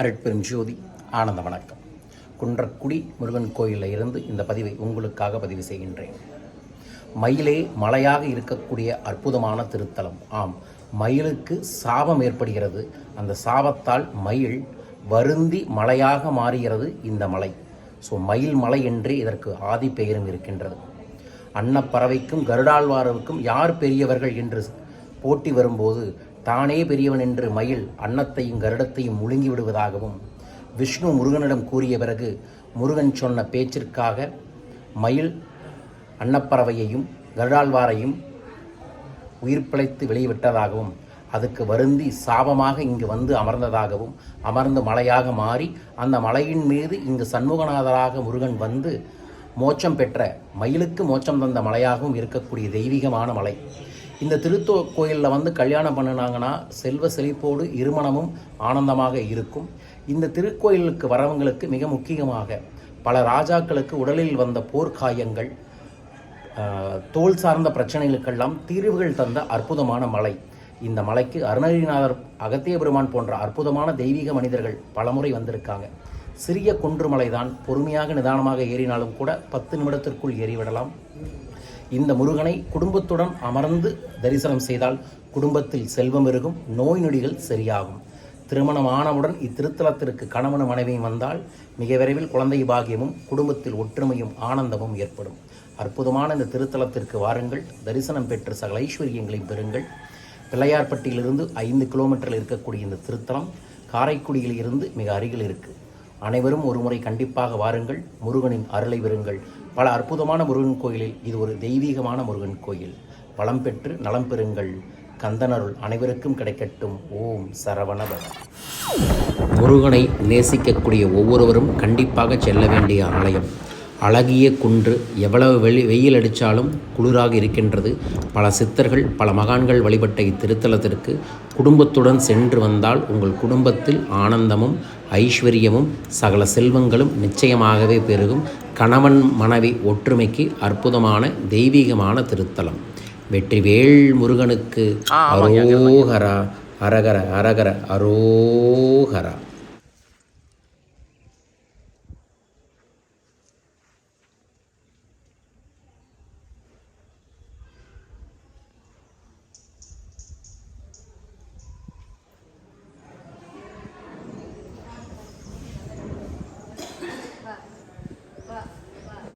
அருட்பெரும் ஜோதி ஆனந்த வணக்கம். குன்றக்குடி முருகன் கோயிலில் இருந்து இந்த பதிவை உங்களுக்காக பதிவு செய்கின்றேன். மயிலே மலையாக இருக்கக்கூடிய அற்புதமான திருத்தலம். ஆம் மயிலுக்கு சாபம் ஏற்படுகிறது. அந்த சாபத்தால் மயில் வருந்தி மலையாக மாறுகிறது இந்த மலை. ஸோ மயில் மலை என்றே இதற்கு ஆதி பெயரும் இருக்கின்றது. அன்னப்பறவைக்கும் கருடாழ்வாரவுக்கும் யார் பெரியவர்கள் என்று போட்டி வரும்போது தானே பெரியவன் என்று மயில் அன்னத்தையும் கருடத்தையும் முழுங்கி விடுவதாகவும் விஷ்ணு முருகனிடம் கூறிய பிறகு முருகன் சொன்ன பேச்சிற்காக மயில் அன்னப்பறவையையும் கருடாழ்வாரையும் உயிர் பிழைத்து வெளியிட்டதாகவும் அதுக்கு வருந்தி சாபமாக இங்கு வந்து அமர்ந்ததாகவும் அமர்ந்து மலையாக மாறி அந்த மலையின் மீது இங்கு சண்முகநாதராக முருகன் வந்து மோட்சம் பெற்ற மயிலுக்கு மோட்சம் தந்த மலையாகவும் இருக்கக்கூடிய தெய்வீகமான மலை. இந்த திருத்தோ கோயிலில் வந்து கல்யாணம் பண்ணினாங்கன்னா செல்வ செழிப்போடு இருமணமும் ஆனந்தமாக இருக்கும். இந்த திருக்கோயிலுக்கு வரவங்களுக்கு மிக முக்கியமாக பல ராஜாக்களுக்கு உடலில் வந்த போர்க்காயங்கள் தோல் சார்ந்த பிரச்சனைகளுக்கெல்லாம் தீர்வுகள் தந்த அற்புதமான மலை. இந்த மலைக்கு அருணகிரிநாதர் அகத்திய பெருமான் போன்ற அற்புதமான தெய்வீக மனிதர்கள் பலமுறை வந்திருக்காங்க. சிறிய குன்றுமலைதான் பொறுமையாக நிதானமாக ஏறினாலும் கூட பத்து நிமிடத்திற்குள் ஏறிவிடலாம். இந்த முருகனை குடும்பத்துடன் அமர்ந்து தரிசனம் செய்தால் குடும்பத்தில் செல்வம் இருக்கும் நோய் நொடிகள் சரியாகும். திருமணம் ஆனவுடன் இத்திருத்தலத்திற்கு கணவனும் மனைவியும் வந்தால் மிக விரைவில் குழந்தை பாகியமும் குடும்பத்தில் ஒற்றுமையும் ஆனந்தமும் ஏற்படும். அற்புதமான இந்த திருத்தலத்திற்கு வாருங்கள். தரிசனம் பெற்று சகல ஐஸ்வர்யங்களையும் பெறுங்கள். பிள்ளையார்பட்டியிலிருந்து ஐந்து கிலோமீட்டரில் இருக்கக்கூடிய இந்த திருத்தலம் காரைக்குடியில் இருந்து மிக அருகில் இருக்குது அனைவரும் ஒருமுறை கண்டிப்பாக வாருங்கள். முருகனின் அருளை பெறுங்கள். பல அற்புதமான முருகன் கோயிலில் இது ஒரு தெய்வீகமான முருகன் கோயில். வளம் பெற்று நலம் பெறுங்கள். கந்தனருள் அனைவருக்கும் கிடைக்கட்டும். ஓம் சரவணபவ. முருகனை நேசிக்கக்கூடிய ஒவ்வொருவரும் கண்டிப்பாக செல்ல வேண்டிய ஆலயம். அழகிய குன்று எவ்வளவு வெளி வெயில் அடித்தாலும் குளிராக இருக்கின்றது. பல சித்தர்கள் பல மகான்கள் வழிபட்ட இத்திருத்தலத்திற்கு குடும்பத்துடன் சென்று வந்தால் உங்கள் குடும்பத்தில் ஆனந்தமும் ஐஸ்வர்யமும் சகல செல்வங்களும் நிச்சயமாகவே பெருகும். கணவன் மனைவி ஒற்றுமைக்கு அற்புதமான தெய்வீகமான திருத்தலம். வெற்றிவேல் முருகனுக்கு அரோகரா அரகர அரகர அரோகரா.